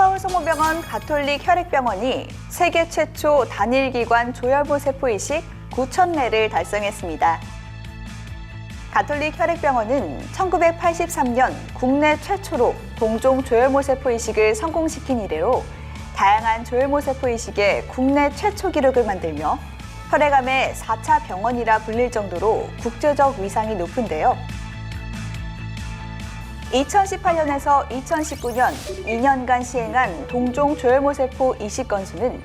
서울성모병원 가톨릭 혈액병원이 세계 최초 단일기관 조혈모세포 이식 9,000회를 달성했습니다. 가톨릭 혈액병원은 1983년 국내 최초로 동종 조혈모 세포 이식을 성공시킨 이래로 다양한 조혈모 세포 이식의 국내 최초 기록을 만들며 혈액암의 4차 병원이라 불릴 정도로 국제적 위상이 높은데요. 2018년에서 2019년 2년간 시행한 동종 조혈모세포 이식 건수는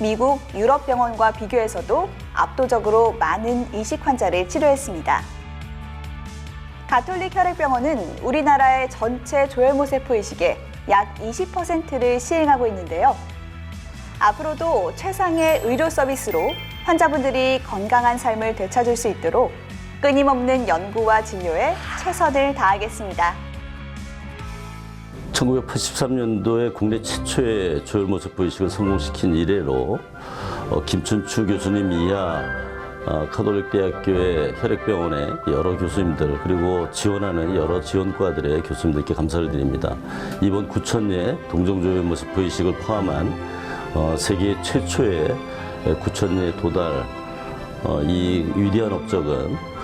미국, 유럽 병원과 비교해서도 압도적으로 많은 이식 환자를 치료했습니다. 가톨릭 혈액병원은 우리나라의 전체 조혈모세포 이식의 약 20%를 시행하고 있는데요. 앞으로도 최상의 의료 서비스로 환자분들이 건강한 삶을 되찾을 수 있도록 끊임없는 연구와 진료에 최선을 다하겠습니다. 1983년도에 국내 최초의 조혈모세포 이식을 성공시킨 이래로 어, 김춘추 교수님 이하 어, 카톨릭 대학교의 혈액병원의 여러 교수님들 그리고 지원하는 여러 지원과들의 교수님들께 감사를 드립니다. 이번 9천예 동정조혈모세포 이식을 포함한 어, 세계 최초의 9천예 도달 어, 이 위대한 업적은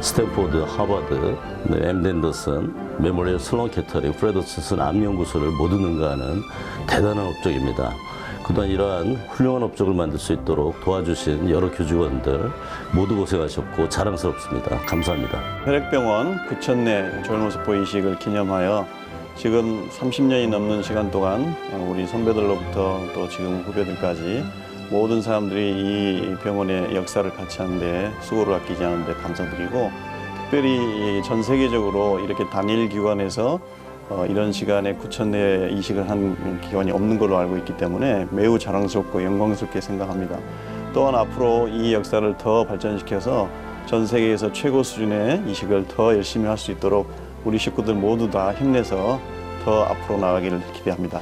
스탠포드, 하버드, 네, 엠덴더슨, 메모리얼 슬론 캐터링, 프레더슨슨 암연구소를 모두 능가하는 대단한 업적입니다. 그동안 이러한 훌륭한 업적을 만들 수 있도록 도와주신 여러 교직원들 모두 고생하셨고 자랑스럽습니다. 감사합니다. 혈액병원 구천내 조혈모세포 이식을 기념하여 지금 30년이 넘는 시간 동안 우리 선배들로부터 또 지금 후배들까지 모든 사람들이 이 병원의 역사를 같이 하는데 수고를 아끼지 않는데 감사드리고 특별히 전 세계적으로 이렇게 단일 기관에서 어, 이런 시간에 9천 내 이식을 한 기관이 없는 걸로 알고 있기 때문에 매우 자랑스럽고 영광스럽게 생각합니다. 또한 앞으로 이 역사를 더 발전시켜서 전 세계에서 최고 수준의 이식을 더 열심히 할 수 있도록 우리 식구들 모두 다 힘내서 더 앞으로 나가기를 기대합니다.